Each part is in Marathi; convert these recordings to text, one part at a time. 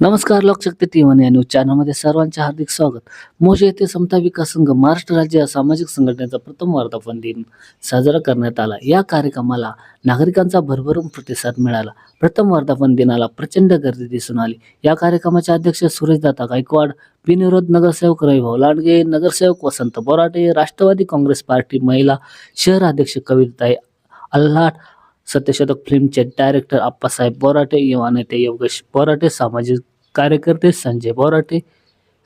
नमस्कार लोकशक्ती टी वन या न्यूज चॅनलमध्ये सर्वांचे हार्दिक स्वागत. मोजे येथे समता विकास संघ महाराष्ट्र राज्य सामाजिक संघटनेचा प्रथम वर्धापन दिन साजरा करण्यात आला. या कार्यक्रमाला नागरिकांचा भरभरून प्रतिसाद मिळाला. प्रथम वर्धापन दिनाला प्रचंड गर्दी दिसून आली. या कार्यक्रमाचे अध्यक्ष सुरेशदाता गायकवाड बिनविरोध नगरसेवक रविभाऊ लांडगे नगरसेवक वसंत बोराटे राष्ट्रवादी काँग्रेस पार्टी महिला शहर अध्यक्ष कविताई अल्हाट सत्यशोधक फिल्मचे डायरेक्टर आप्पासाहेब बोराटे युवा नेते योगेश बोराटे सामाजिक कार्यकर्ते संजय बोराटे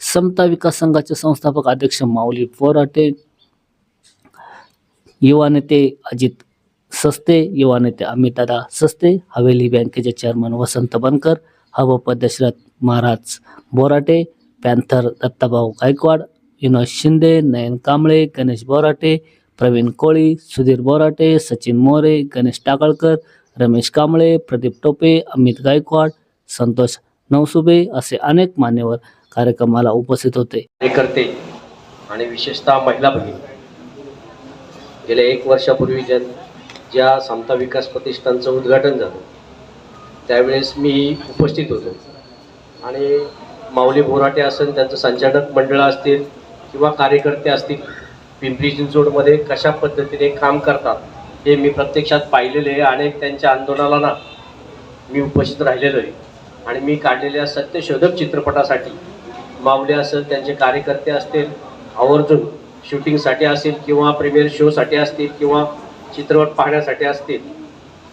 समता विकास संघाचे संस्थापक अध्यक्ष माऊली बोराटे युवा नेते अजित सस्ते युवा नेते अमितदादा सस्ते हवेली बँकेचे चेअरमन वसंत बनकर हवप दशरथ महाराज बोराटे पॅन्थर दत्ताभाऊ गायकवाड विनोद शिंदे नयन कांबळे गणेश बोराटे प्रवीण कोळी सुधीर बोराटे सचिन मोरे गणेश टाकळकर रमेश कांबळे प्रदीप टोपे अमित गायकवाड संतोष नवसुबे असे अनेक मान्यवर कार्यक्रमाला उपस्थित होते. कार्यकर्ते आणि विशेषतः महिला भगिनी गेल्या एक वर्षापूर्वी ज्या ज्या समता विकास प्रतिष्ठानचं उद्घाटन झालं त्यावेळेस मी उपस्थित होतो. आणि माऊली बोराटे असेल त्यांचं संचालक मंडळ असतील किंवा कार्यकर्ते असतील पिंपरी चिंचवडमध्ये कशा पद्धतीने काम करतात हे मी प्रत्यक्षात पाहिलेले आहे अनेक त्यांच्या आंदोलनाला ना मी उपस्थित राहिलेलो आहे. आणि मी काढलेल्या सत्यशोधक चित्रपटासाठी मावले असेल त्यांचे कार्यकर्ते असतील आवर्जून शूटिंगसाठी असतील किंवा प्रीमियर शोसाठी असतील किंवा चित्रपट पाहण्यासाठी असतील.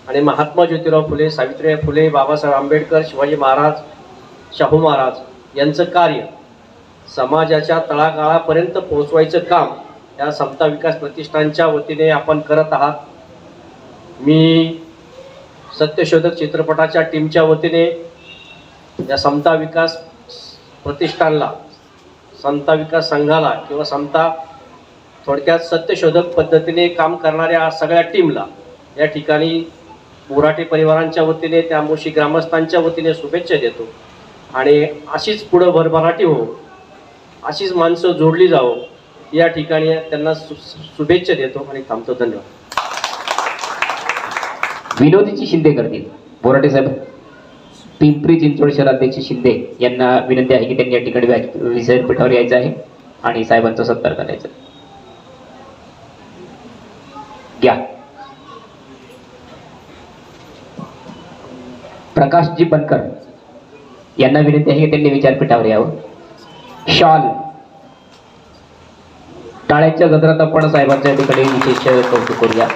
आणि महात्मा ज्योतिराव फुले सावित्रीबाई फुले बाबासाहेब आंबेडकर शिवाजी महाराज शाहू महाराज यांचं कार्य समाजाच्या तळागाळापर्यंत पोहोचवायचं काम या समता विकास प्रतिष्ठानच्या वतीने आपण करत आहात. मी सत्यशोधक चित्रपटाच्या टीमच्या वतीने या समता विकास प्रतिष्ठानला समता विकास संघाला किंवा समता थोडक्यात सत्यशोधक पद्धतीने काम करणाऱ्या सगळ्या टीमला या ठिकाणी बोराटे परिवारांच्या वतीने त्या मुशी ग्रामस्थांच्या वतीने शुभेच्छा देतो. आणि अशीच पुढं भरभराटी हो अशीच माणसं जोडली जावं या ठिकाणी त्यांना शुभेच्छा देतो आणि थांबतो. धन्यवाद. विनोदीची शिंदे करतील बोराटे साहेब पिंपरी चिंचवड शहराध्यक्ष शिंदे यांना विनंती आहे की त्यांनी या ठिकाणी व्याज- पीठावर यायचं आहे आणि साहेबांचा सत्कार करायचा घ्या. प्रकाशजी बनकर यांना विनंती आहे की त्यांनी विचारपीठावर यावं. शॉल. टाळ्याच्या गजरात आपण साहेबांच्या ठिकाणी विशेष कौतुक करूया.